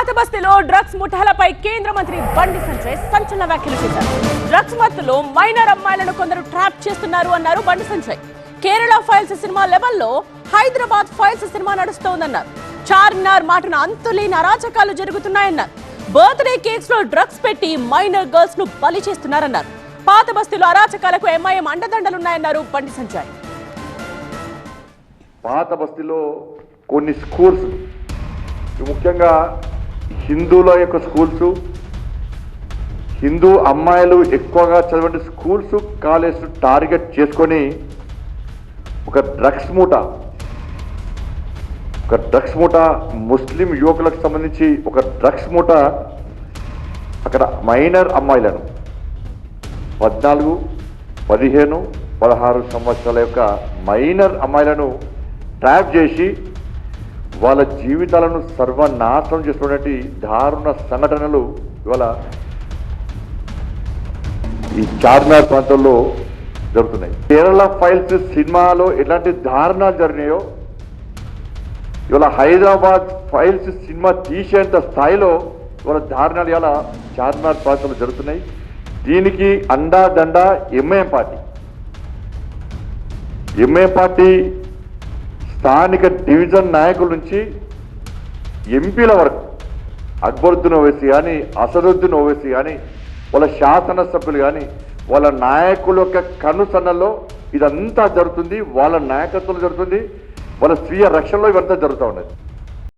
పాత బస్తీలో డ్రగ్స్ ముఠాలపై కేంద్ర మంత్రి బండి సంజయ్ సంచలన వ్యాఖ్యలు చేశారు. డ్రగ్స్ మత్తులో మైనర్ అమ్మాయిలను కొందరు ట్రాప్ చేస్తున్నారు అన్నారు బండి సంజయ్. కేరళ ఫైల్స్ సినిమా లెవెల్లో హైదరాబాద్ ఫైల్స్ సినిమా నడుస్తోందన్నారు. చార్మినార్ మాటన అంతులేని అరాచకాలు జరుగుతున్నాయన్నారు. బర్త్డే కేక్స్లో డ్రగ్స్ పెట్టి మైనర్ గర్ల్స్ను బలి చేస్తున్నారన్నారు. పాత బస్తీలో అరాచకాలకు ఎంఐఎం అండదండలున్నాయన్నారు బండి సంజయ్. పాత బస్తీలో కొన్ని స్కూల్స్ ముఖ్యంగా హిందువుల యొక్క స్కూల్స్ హిందూ అమ్మాయిలు ఎక్కువగా చదివే స్కూల్స్ కాలేజ్ టార్గెట్ చేసుకొని ఒక డ్రగ్స్ మూట ఒక డ్రగ్స్ మూట ముస్లిం యువకులకు సంబంధించి ఒక డ్రగ్స్ మూట అక్కడ మైనర్ అమ్మాయిలను పద్నాలుగు పదిహేను పదహారు సంవత్సరాల యొక్క మైనర్ అమ్మాయిలను ట్రాప్ చేసి వాళ్ళ జీవితాలను సర్వనాశనం చేస్తున్నటువంటి దారుణ సంఘటనలు ఇవాళ ఈ చార్మినార్ ప్రాంతంలో జరుగుతున్నాయి. కేరళ ఫైల్స్ సినిమాలో ఎలాంటి దారుణాలు జరిగినాయో ఇవాళ హైదరాబాద్ ఫైల్స్ సినిమా తీసేంత స్థాయిలో ఇవాళ దారుణాలు ఇలా చార్మినార్ ప్రాంతంలో జరుగుతున్నాయి. దీనికి అండా దండా ఎంఐఎం పార్టీ. ఎంఐఎం పార్టీ స్థానిక డివిజన్ నాయకుల నుంచి ఎంపీల వరకు అక్బరుద్దీన్ ఓవైసీ కానీ అసదుద్దీన్ ఓవైసీ కానీ వాళ్ళ శాసనసభ్యులు కానీ వాళ్ళ నాయకుల యొక్క కనుసన్నల్లో ఇదంతా జరుగుతుంది వాళ్ళ నాయకత్వంలో జరుగుతుంది వాళ్ళ స్వీయ రక్షణలో ఇవంతా జరుగుతూ ఉన్నది.